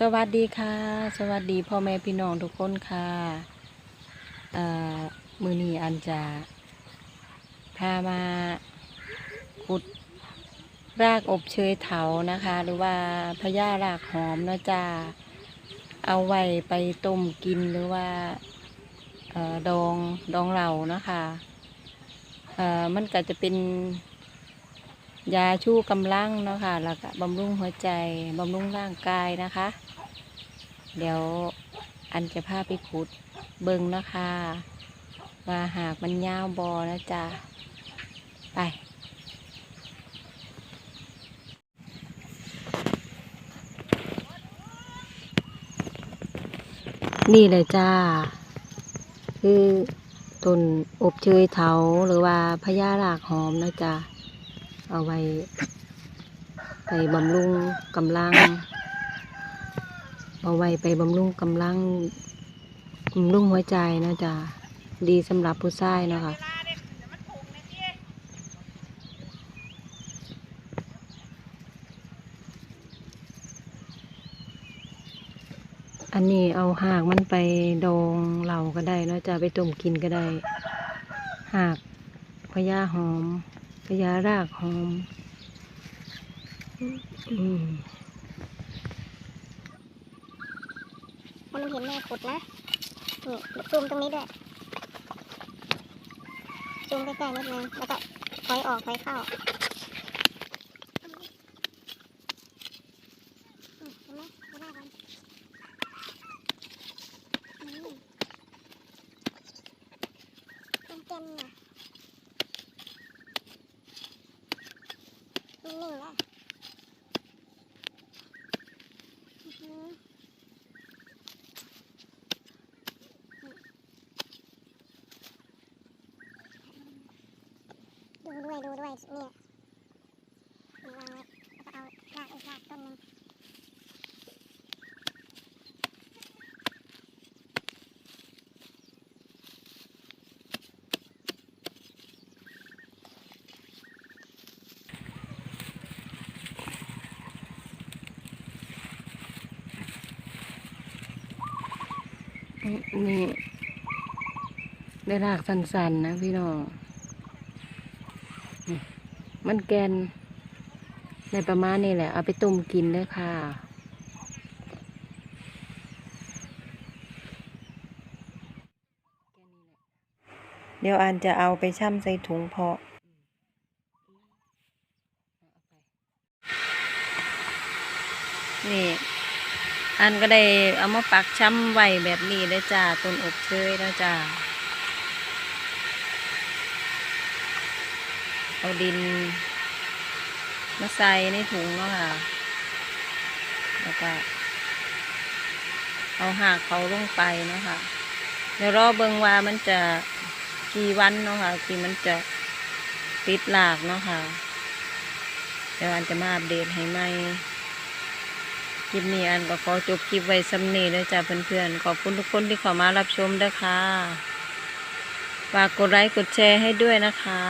สวัสดีค่ะ สวัสดีพ่อแม่พี่น้องทุกคนค่ะมือนีอันจะพามาขุดรากอบเชยเถานะคะ หรือว่าพญารากหอมนะจ๊ะเอาไว้ไปต้มกินหรือว่าดองดองเหล่านะคะมันก็จะเป็น ยาชูกำลังเนาะค่ะแล้วก็บำรุงหัวใจบำรุงร่างกายนะคะ เดี๋ยวอันจะพาไปขุดเบิงนะคะว่าหากมันยาวบอนะจ๊ะไปนี่เลยจ้า คือต้นอบเชยเถาหรือว่าพญารากหอมนะจ๊ะ เอาไว้ไปบำรุงกำลัง เอาไว้ไปบำรุงกำลังบำรุงหัวใจนะจ๊ะดีสำหรับผู้ชายเนาะคะอันนี้เอาหากมันไปดองเหล่าก็ได้เนาะจะไปต้มกินก็ได้ หากพญาหอม พญารากหอมอมันเห็นแม่ขุดนะ นี่ซูมตรงนี้ด้วยซูมใกล้ๆนิดนึง แล้วก็ถอยออกถอยเข้าเห็มเต็มๆนะนิ่งๆแล้วอื้อหือ ดูด้วยดูด้วยเนี่ยวางไว้แล้วก็เอารากอีกรากต้นหนึ่งนี่ได้รากสันๆนะพี่น้อง มันแกนในประมาณนี้แหละ เอาไปต้มกินเลยค่ะ เดี๋ยวอันจะเอาไปช่ำใส่ถุงเพาะนี่อันก็ได้เอามาปักช้ำไว้แบบนี้เลยจ้าต้นอบเชยแล้วจ้า เอาดิน มาใส่ในถุงเนาะค่ะ แล้วก็ เอาหากเขาลงไปเนาะค่ะ เดี๋ยวรอเบิงว่ามันจะกี่วันเนาะค่ะที่มันจะติดหลากเนาะค่ะเดี๋ยวอันจะมาอัปเดตให้ใหม่คลิปนี้อันก็ขอจบคลิปไว้สำเนีเลยจ้าเพื่อนๆ ขอบคุณทุกคนที่เข้ามารับชมด้วยค่ะฝากกดไลค์กดแชร์ให้ด้วยนะคะ